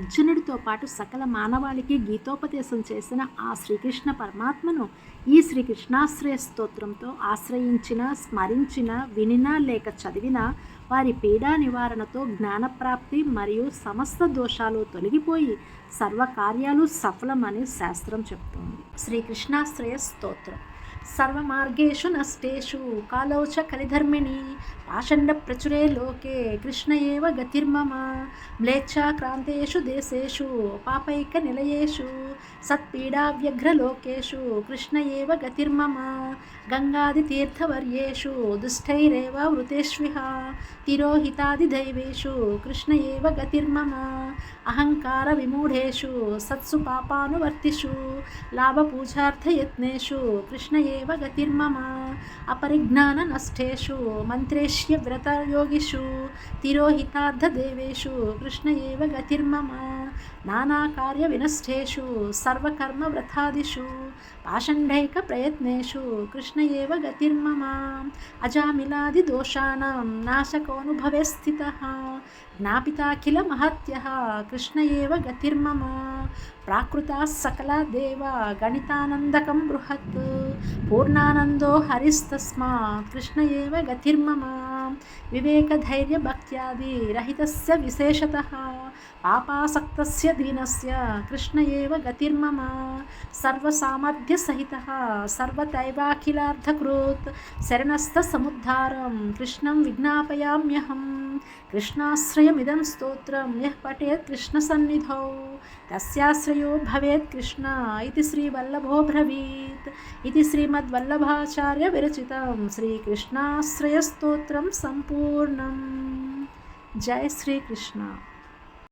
అర్జునుడితో పాటు సకల మానవాళికి గీతోపదేశం చేసిన ఆ శ్రీకృష్ణ పరమాత్మను ఈ శ్రీకృష్ణాశ్రయ స్తోత్రంతో ఆశ్రయించిన స్మరించిన వినినా లేక చదివిన వారి పీడా నివారణతో జ్ఞానప్రాప్తి మరియు సమస్త దోషాలు తొలగిపోయి సర్వకార్యాలు సఫలమని శాస్త్రం చెప్తోంది. శ్రీకృష్ణాశ్రయ స్తోత్రం. సర్వమార్గేషు నష్టేషు కాలౌ కలిధర్మిణి పాషండ ప్రచురే లోకే కృష్ణ ఏవ గతిర్మమ మ్లేచ్ఛాక్రాంతేషు దేశేషు పాపైక పాపైకనిలయేషు సత్పీడావ్యఘ్రలోకేషు కృష్ణ ఏవ గతిర్మమ గంగాదితీర్థవర్యేషు దుష్టైరేవ వృతేష్విహ తిరోహితాదిదైవేషు కృష్ణ ఏవ గతిర్మమ అహంకార విమూఢేషు సత్సు పాపానువర్తిషు లాభపూజార్థయత్నేషు కృష్ణ ఏ गतिर्म गतिर्मम अपरिज्ञाननष्ठेषु मन्त्रेष्य व्रतयोगिषु तिरोहितार्थदेवेषु कृष्ण एव गतिर्मम నానా కార్య వినష్టేషు సర్వకర్మ వ్రతాదిషు పాషండైక ప్రయత్నేషు కృష్ణ ఏవ గతిర్మమ అజామిలాది దోషాణం నాశకోనుభవే స్థిత జ్ఞాపితాఖిల మహత్య కృష్ణ ఏవ గతిర్మమ ప్రాకృత సకల దేవ గణితానందకం బృహత్ పూర్ణానందో హరిస్తస్మాత్ కృష్ణ ఏవ గతిర్మమా विवेकधैर्यभक्त्यादिरहितस्य विशेषतः पापासक्तस्य दीनस्य कृष्ण एव गतिर्मम सर्वसामर्थ्यसहितः शरणस्थ शरणस्थसमुद्धारं कृष्णं विज्ञापयाम्यहम् కృష్ణాశ్రయమిదం స్తోత్రం. యః పఠేత్ కృష్ణసన్నిధౌ. తస్యాశ్రయో భవేత్ కృష్ణ ఇది శ్రీవల్లభో బ్రవీత్ ఇది శ్రీమద్వల్లభాచార్య విరచితం. శ్రీకృష్ణాశ్రయస్తోత్రం సంపూర్ణం. జై శ్రీకృష్ణ.